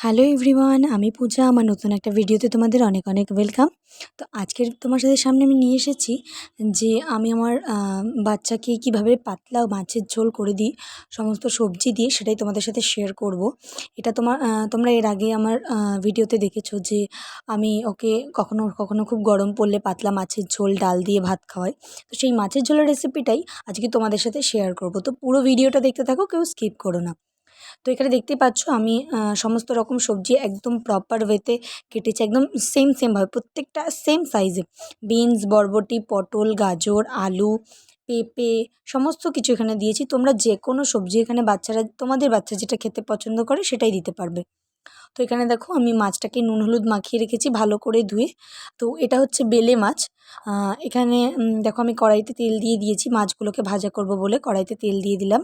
Hello everyone আমি পূজা, আমার নতুন একটা ভিডিওতে তোমাদের অনেক অনেক ওয়েলকাম তো আজকের তোমার সাথে সামনে আমি নিয়ে এসেছি যে আমি আমার বাচ্চাকে কীভাবে পাতলা মাছের ঝোল করে দিই, সমস্ত সবজি দিয়ে সেটাই তোমাদের সাথে শেয়ার করব। এটা তোমার তোমরা এর আগে আমার ভিডিওতে দেখেছ যে আমি ওকে কখনো কখনো খুব গরম পড়লে পাতলা মাছের ঝোল, ডাল দিয়ে ভাত খাওয়াই। তো সেই মাছের ঝোলের রেসিপিটাই আজকে তোমাদের সাথে শেয়ার করব। তো পুরো ভিডিওটা দেখতে থাকো, কেউ স্কিপ করো না। তো এখানে দেখতেই পাচ্ছ আমি সমস্ত রকম সবজি একদম প্রপার ওয়েতে কেটেছি, একদম সেম সেমভাবে প্রত্যেকটা সেম সাইজে বিনস বরবটি, পটল, গাজর, আলু, পেঁপে, সমস্ত কিছু এখানে দিয়েছি। তোমরা যে কোনো সবজি এখানে বাচ্চারা, তোমাদের বাচ্চা যেটা খেতে পছন্দ করে সেটাই দিতে পারবে। তো এখানে দেখো আমি মাছটাকে নুন, হলুদ মাখিয়ে রেখেছি ভালো করে ধুয়ে। তো এটা হচ্ছে বেলে মাছ। এখানে দেখো আমি কড়াইতে তেল দিয়ে দিয়েছি, মাছগুলোকে ভাজা করব বলে কড়াইতে তেল দিয়ে দিলাম।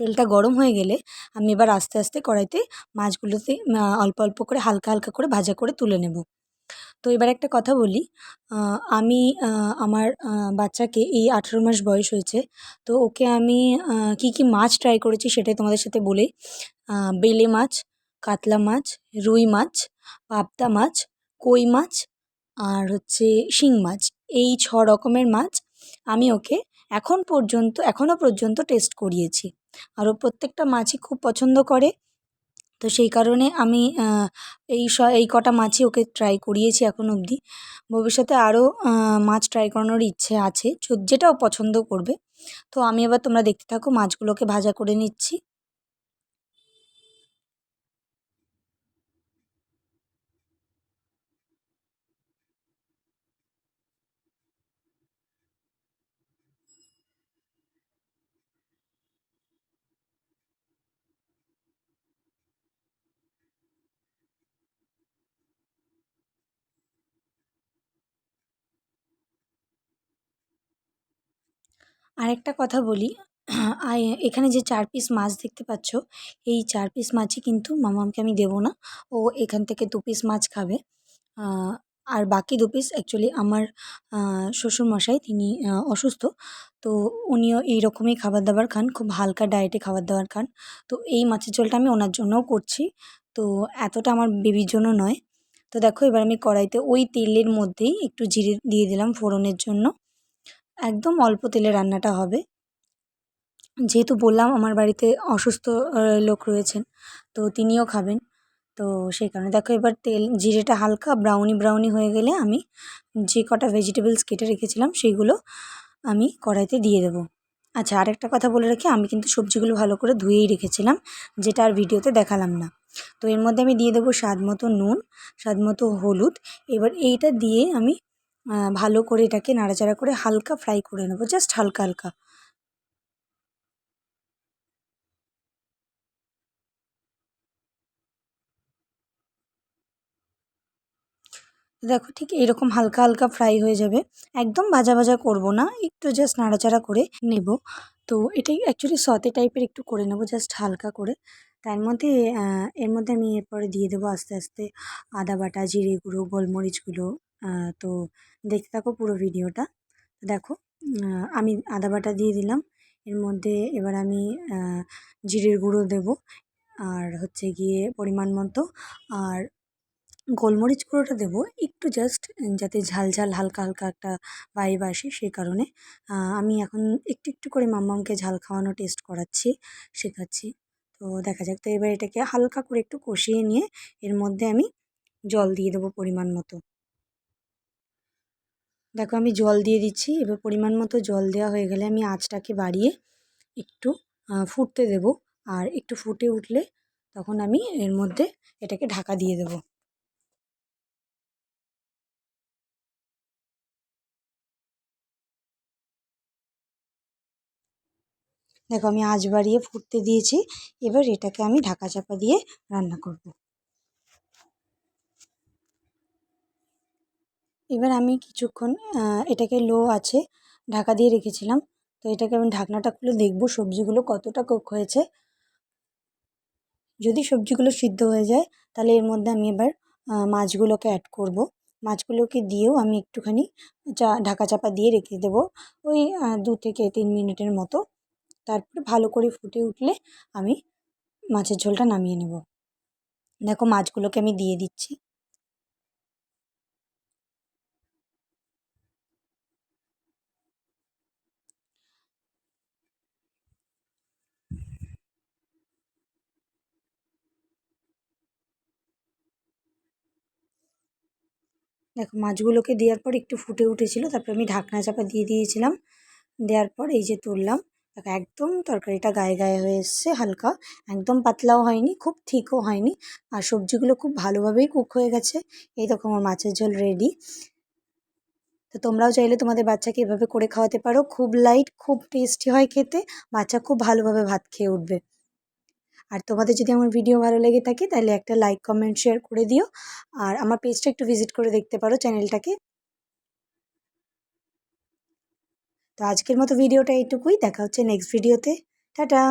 তেলটা গরম হয়ে গেলে আমি এবার আস্তে আস্তে কড়াইতে মাছগুলোতে অল্প অল্প করে হালকা হালকা করে ভাজা করে তুলে নেব। তো এবার একটা কথা বলি আমি আমার বাচ্চাকে এই আঠেরো মাস বয়স হয়েছে, তো ওকে আমি কি কি মাছ ট্রাই করেছি সেটাই তোমাদের সাথে বলি বেলে মাছ, কাতলা মাছ, রুই মাছ, পাবদা মাছ, কই মাছ আর হচ্ছে শিং মাছ, এই ছ রকমের মাছ আমি ওকে এখন পর্যন্ত এখনও পর্যন্ত টেস্ট করিয়েছি। আরও প্রত্যেকটা মাছই খুব পছন্দ করে। তো সেই কারণে আমি এই স, এই কটা মাছই ওকে ট্রাই করিয়েছি এখন অবধি। ভবিষ্যতে আরও মাছ ট্রাই করানোর ইচ্ছে আছে যেটা ও পছন্দ করবে। তো আমি এবার তোমরা দেখতে থাকো, মাছগুলোকে ভাজা করে নিচ্ছি। আরেকটা কথা বলি। এখানে যে চার পিস মাছ দেখতে পাচ্ছ, এই চার পিস মাছই কিন্তু মামামকে আমি দেবো না। ও এখান থেকে দু পিস মাছ খাবে। আর বাকি দু পিস অ্যাকচুয়ালি আমার শ্বশুরমশাই, তিনি অসুস্থ। তো উনিও এই রকমই খাবার দাবার খান, খুব হালকা ডায়েটে খাবার দাবার খান। তো এই মাছের ঝোলটা আমি ওনার জন্যও করছি। তো এতটা আমার বেবির জন্য নয়। তো দেখো এবার আমি কড়াইতে ওই তেলের মধ্যেই একটু জিরে দিয়ে দিলাম ফোড়নের জন্য। একদম অল্প তেলে রান্নাটা হবে। যেহেতু বললাম আমার বাড়িতে অসুস্থ লোক রয়েছেন, তো তিনিও খাবেন। তো সেই কারণে দেখো এবার তেল, জিরেটা হালকা ব্রাউনি ব্রাউনি হয়ে গেলে আমি যে কটা ভেজিটেবলস কেটে রেখেছিলাম সেইগুলো আমি কড়াইতে দিয়ে দেবো। আচ্ছা আরেকটা কথা বলে রাখি, আমি কিন্তু সবজিগুলো ভালো করে ধুয়েই রেখেছিলাম, যেটা আর ভিডিওতে দেখালাম না। তো এর মধ্যে আমি দিয়ে দেবো স্বাদ মতো নুন স্বাদ মতো হলুদ, এবার এইটা দিয়ে আমি ভালো করে এটাকে নাড়াচাড়া করে হালকা ফ্রাই করে নেব জাস্ট হালকা হালকা। দেখো ঠিক এরকম হালকা হালকা ফ্রাই হয়ে যাবে। একদম ভাজা ভাজা করব না, একটু জাস্ট নাড়াচাড়া করে নেব। তো এটাই অ্যাকচুয়ালি সতে টাইপের একটু করে নেব জাস্ট হালকা করে। তার মধ্যে এর মধ্যে আমি এরপরে দিয়ে দেবো আস্তে আস্তে আদা বাটা, জিরে গুঁড়ো, গোলমরিচগুলো। তো দেখতে থাকো পুরো ভিডিওটা। দেখো আমি আদা বাটা দিয়ে দিলাম। এর মধ্যে এবার আমি জিরের গুঁড়ো দেব। আর হচ্ছে গিয়ে পরিমাণ মতো। আর গোলমরিচ গুঁড়োটা দেবো। একটু জাস্ট যাতে ঝাল ঝাল হালকা হালকা একটা ভাইব আসে সেই কারণে। আমি এখন একটু একটু করে মাম্মামকে ঝাল খাওয়ানো টেস্ট করাচ্ছি, শেখাচ্ছি। তো দেখা যাক। তো এবার এটাকে হালকা করে একটু কষিয়ে নিয়ে এর মধ্যে আমি জল দিয়ে দেবো পরিমাণ মতো। দেখো আমি জল দিয়ে দিচ্ছি, এবার পরিমাণ মতো জল দেওয়া হয়ে গেলে আমি আঁচটাকে বাড়িয়ে একটু ফুটতে দেব। আর একটু ফুটে উঠলে তখন আমি এর মধ্যে এটাকে ঢাকা দিয়ে দেবো। দেখো আমি আঁচ বাড়িয়ে ফুটতে দিয়েছি, এবার এটাকে আমি ঢাকা চাপা দিয়ে রান্না করব। এবার আমি কিছুক্ষণ এটাকে লো আছে ঢাকা দিয়ে রেখেছিলাম। তো এটাকে আমি ঢাকনাটা খুলে দেখব সবজিগুলো কতটা কুক হয়েছে। যদি সবজিগুলো সিদ্ধ হয়ে যায়, তাহলে এর মধ্যে আমি এবার মাছগুলোকে অ্যাড করব। মাছগুলোকে দিয়েও আমি একটুখানি চা, ঢাকা চাপা দিয়ে রেখে দেবো ওই দু থেকে তিন মিনিটের মতো। তারপরে ভালো করে ফুটে উঠলে আমি মাছের ঝোলটা নামিয়ে নেব। দেখো মাছগুলোকে আমি দিয়ে দিচ্ছি। দেখো, মাছগুলোকে দেওয়ার পর একটু ফুটে উঠেছিল, তারপর আমি ঢাকনা চাপা দিয়ে দিয়েছিলাম। দেওয়ার পর এই যে তুললাম, দেখো, একদম তরকারিটা গায়ে গায়ে হয়ে এসছে হালকা, একদম পাতলাও হয়নি, খুব ঠিকও হয়নি। আর সবজিগুলো খুব ভালোভাবেই কুক হয়ে গেছে। এই দেখো, আমার মাছের ঝোল রেডি তো তোমরাও চাইলে তোমাদের বাচ্চাকে এভাবে করে খাওয়াতে পারো। খুব লাইট খুব টেস্টি হয় খেতে, বাচ্চা খুব ভালোভাবে ভাত খেয়ে উঠবে। আর তোমাদের যদি আমার ভিডিও ভালো লেগে থাকে, তাহলে একটা লাইক কমেন্ট শেয়ার করে দিও। আর আমার পেজটা একটু ভিজিট করে দেখতে পারো চ্যানেলটাকে তো আজকের মতো ভিডিওটা এইটুকুই। দেখা হচ্ছে নেক্সট ভিডিওতে টাটা!